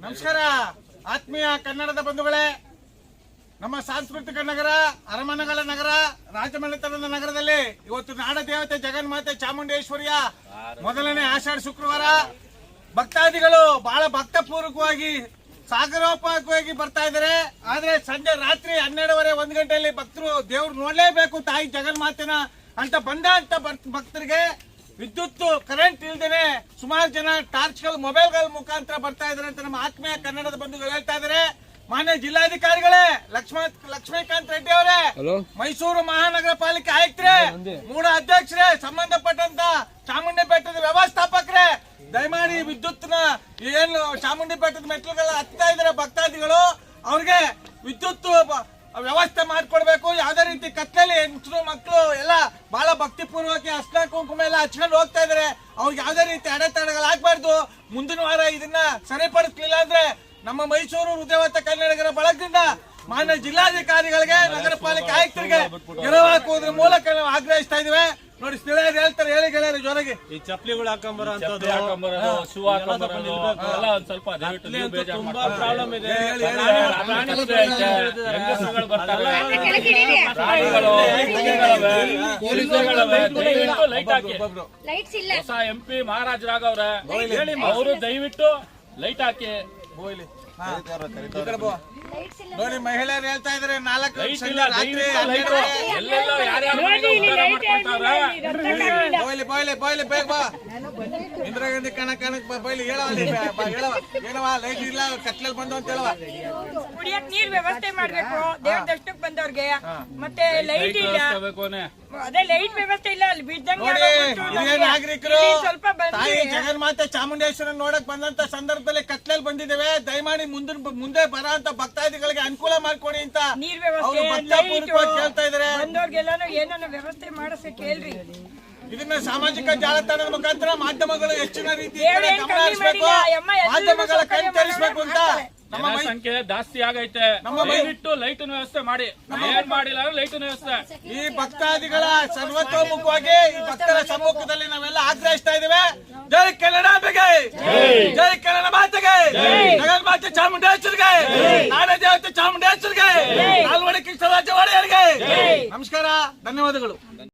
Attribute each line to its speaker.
Speaker 1: ನಮಸ್ಕಾರ. ಆತ್ಮೀಯ ಕನ್ನಡದ ಬಂಧುಗಳೇ, ನಮ್ಮ ಸಾಂಸ್ಕೃತಿಕ ನಗರ, ಅರಮನೆಗಳ ನಗರ, ರಾಜಮನೆತನದ ನಗರದಲ್ಲಿ ಇವತ್ತು ನಾಡ ದೇವತೆ ಜಗನ್ಮಾತೆ ಚಾಮುಂಡೇಶ್ವರಿಯ ಮೊದಲನೇ ಆಷಾಢ ಶುಕ್ರವಾರ. ಭಕ್ತಾದಿಗಳು ಬಹಳ ಭಕ್ತಪೂರ್ವಕವಾಗಿ ಸಾಗರೋಪಾಕವಾಗಿ ಬರ್ತಾ ಇದ್ದಾರೆ. ಆದ್ರೆ ಸಂಜೆ ರಾತ್ರಿ ಹನ್ನೆರಡುವರೆ ಒಂದ್ ಗಂಟೆಯಲ್ಲಿ ಭಕ್ತರು ದೇವ್ರು ನೋಡ್ಲೇಬೇಕು ತಾಯಿ ಜಗನ್ಮಾತೆನ ಅಂತ ಬಂದ ಅಂತ ಭಕ್- ಭಕ್ತರಿಗೆ ವಿದ್ಯುತ್ ಕರೆಂಟ್ ಇಲ್ದೇನೆ ಸುಮಾರು ಜನ ಟಾರ್ಚ್ಗಳು ಮೊಬೈಲ್ಗಳ ಮುಖಾಂತರ ಬರ್ತಾ ಇದಾರೆ ಅಂತ ನಮ್ಮ ಆತ್ಮೀಯ ಕನ್ನಡದ ಬಂಧುಗಳು ಹೇಳ್ತಾ ಇದಾರೆ. ಮಾನ್ಯ ಜಿಲ್ಲಾಧಿಕಾರಿಗಳೇ ಲಕ್ಷ್ಮಣ ಲಕ್ಷ್ಮೀಕಾಂತ್ ರೆಡ್ಡಿ ಅವರೇ ಮೈಸೂರು ಮಹಾನಗರ ಪಾಲಿಕೆ ಆಯುಕ್ತರೇ ಮೂಡ ಅಧ್ಯಕ್ಷರೇ ಸಂಬಂಧಪಟ್ಟಂತ ಚಾಮುಂಡಿ ಬೆಟ್ಟದ ವ್ಯವಸ್ಥಾಪಕರೇ ದಯಮಾಡಿ ವಿದ್ಯುತ್ನ ಏನು ಚಾಮುಂಡಿ ಬೆಟ್ಟದ ಮೆಟ್ಲುಗಳ ಹತ್ತಾ ಇದಾರೆ ಭಕ್ತಾದಿಗಳು ಅವ್ರಿಗೆ ವಿದ್ಯುತ್ ವ್ಯವಸ್ಥೆ ಮಾಡ್ಕೊಡ್ಬೇಕು. ಯಾವ್ದೇ ರೀತಿ ಕತ್ತಲಲ್ಲಿ ಹೆಂಗಸರು ಮಕ್ಕಳು ಎಲ್ಲ ಬಹಳ ಭಕ್ತಿಪೂರ್ವಕ ಅರ್ಶನ ಕುಂಕುಮ ಎಲ್ಲ ಹಚ್ಕೊಂಡು ಹೋಗ್ತಾ ಇದ್ರೆ ಅವ್ರಿಗೆ ಯಾವ್ದೇ ರೀತಿ ಅಡೆತಡೆಗಳಾಗಬಾರ್ದು ಮುಂದಿನ ವಾರ ಇದನ್ನ ಸರಿಪಡಿಸ್ಲಿಲ್ಲ ಅಂದ್ರೆ ನಮ್ಮ ಮೈಸೂರು ಹೃದಯವತ್ತ ಕನ್ನಡಿಗರ ಬಳಗದಿಂದ ಮಾನ್ಯ ಜಿಲ್ಲಾಧಿಕಾರಿಗಳಿಗೆ ನಗರ ಪಾಲಿಕೆ ಆಯುಕ್ತರಿಗೆ ಗೆಲುವು ಹಾಕುವುದ್ರ ಮೂಲಕ ನಾವು ಆಗ್ರಹಿಸ್ತಾ ಇದೀವಿ ನೋಡಿ
Speaker 2: ಈ ಚಪ್ಪಲಿಗಳು ಹಾಕೊಂಬರ
Speaker 3: ಚಪ್ಪಲಿ ಹಾಕೊಂಬರೋದು ಶೂ ಹಾಕೊಂಬರೋದು ಎಲ್ಲ ಒಂದ್ ಸ್ವಲ್ಪ ದಯವಿಟ್ಟು ನೀವು ಬೇಜಾರು
Speaker 2: ತುಂಬಾ ಪ್ರಾಬ್ಲಮ್ ಇದೆ.
Speaker 3: ಹೆಂಗಸರುಗಳು ಪ್ರಾಣಿಗಳು ಲೈಟ್ ಹಾಕಿ.
Speaker 4: ಲೈಟ್ಸ್ ಇಲ್ಲ.
Speaker 3: ಹೊಸ ಎಂ ಪಿ ಮಹಾರಾಜ್ ರಾಗವ್ರೆ ಅವರು ದಯವಿಟ್ಟು ಲೈಟ್ ಹಾಕಿ.
Speaker 1: ನೋಡಿ ಮಹಿಳೆಯರು ಹೇಳ್ತಾ ಇದ್ರೆ ನಾಲ್ಕು
Speaker 3: ಬಾಯ್ಲೆ
Speaker 1: ಬೈಲಿ ಬೇಗ ಬಾ. ಇಂದಿರಾ ಗಾಂಧಿ ಕಣ ಕಣಕ್ ಬಾಯ್ಲಿ ಬೈಲಿ ಹೇಳವ ಹೇಳವ ಹೇಳವ ಲೈಟ್ ಇಲ್ಲ ಕತ್ಲಲ್ಲಿ ಬಂದು ಅಂತ ಹೇಳವ
Speaker 5: ಕುಡಿಯಕ್ ನೀರ್ ವ್ಯವಸ್ಥೆ ಮಾಡ್ಬೇಕು ದೇವ್ರ ದರ್ಶನಕ್ ಬಂದವ್ರಿಗೆ. ಮತ್ತೆ ಲೈಟ್ ಇಲ್ಲ. ಅದೇ ಲೈಟ್ ವ್ಯವಸ್ಥೆ ಇಲ್ಲ ಅಲ್ಲಿ ಬಿದ್ದಂಗೆ
Speaker 1: ನೋಡಿ ಹಿರಿಯ ನಾಗರಿಕರು
Speaker 5: ಸ್ವಲ್ಪ
Speaker 1: ತಾಯಿ ಜಗನ್ಮಾತೆ ಚಾಮುಂಡೇಶ್ವರನ್ ನೋಡಕ್ ಬಂದಂತ ಸಂದರ್ಭದಲ್ಲಿ ಕತ್ಲಲ್ಲಿ ಬಂದಿದ್ದೇವೆ. ದಯಮಾಡಿ ಮುಂದಿನ ಮುಂದೆ ಬರೋಂತ ಭಕ್ತಾದಿಗಳಿಗೆ ಅನುಕೂಲ ಮಾಡ್ಕೊಡಿ ಅಂತ
Speaker 5: ನೀರ್
Speaker 1: ಅವರು
Speaker 5: ವ್ಯವಸ್ಥೆ
Speaker 1: ಭಕ್ತಪೂರ್ವಕವಾಗಿ ಕೇಳ್ತಾ ಇದಾರೆ
Speaker 5: ಬಂದವ್ರಿಗೆಲ್ಲಾನು ಏನನ್ನ ವ್ಯವಸ್ಥೆ ಮಾಡಿಸಿ ಕೇಳ್ರಿ.
Speaker 1: ಇದನ್ನ ಸಾಮಾಜಿಕ ಜಾಲತಾಣದ ಮುಖಾಂತರ ಮಾಧ್ಯಮಗಳು ಹೆಚ್ಚಿನ ರೀತಿ ಗಮನ ಹರಿಸ್ಬೇಕು. ಮಾಧ್ಯಮಗಳ ಕೈ
Speaker 5: ತರಿಸಬೇಕು
Speaker 1: ತರಿಸ್ಬೇಕು ಅಂತ
Speaker 3: ಸಂಖ್ಯೆ ಜಾಸ್ತಿ ಆಗೈತೆ.
Speaker 1: ನಮ್ಮ
Speaker 3: ಲೈಟಿನ ವ್ಯವಸ್ಥೆ ಮಾಡಿ. ಏನ್ ಮಾಡಿಲ್ಲ ಅಂದ್ರೆ ಲೈಟಿನ ವ್ಯವಸ್ಥೆ.
Speaker 1: ಈ ಭಕ್ತಾದಿಗಳ ಸರ್ವತೋಮುಖವಾಗಿ ಈ ಭಕ್ತರ ಸಮ್ಮುಖದಲ್ಲಿ ನಾವೆಲ್ಲ ಆಗ್ರಹಿಸ್ತಾ ಇದ್ದೇವೆ. ಜೈ ಕನ್ನಡ ಬೆಗೆ! ಜೈ ಕನ್ನಡ ಮಾತೆಗೆ! ನಗರ ಮಾತೆ ಚಾಮುಂಡೇಶ್ವರಿಗೆ ನಾಡ ದೇವತೆ ಚಾಮುಂಡೇಶ್ವರಿಗೆ ನಾಲ್ವಡಿ ಕೃಷ್ಣರಾಜ ಒಡೆಯರಿಗೆ! ನಮಸ್ಕಾರ ಧನ್ಯವಾದಗಳು.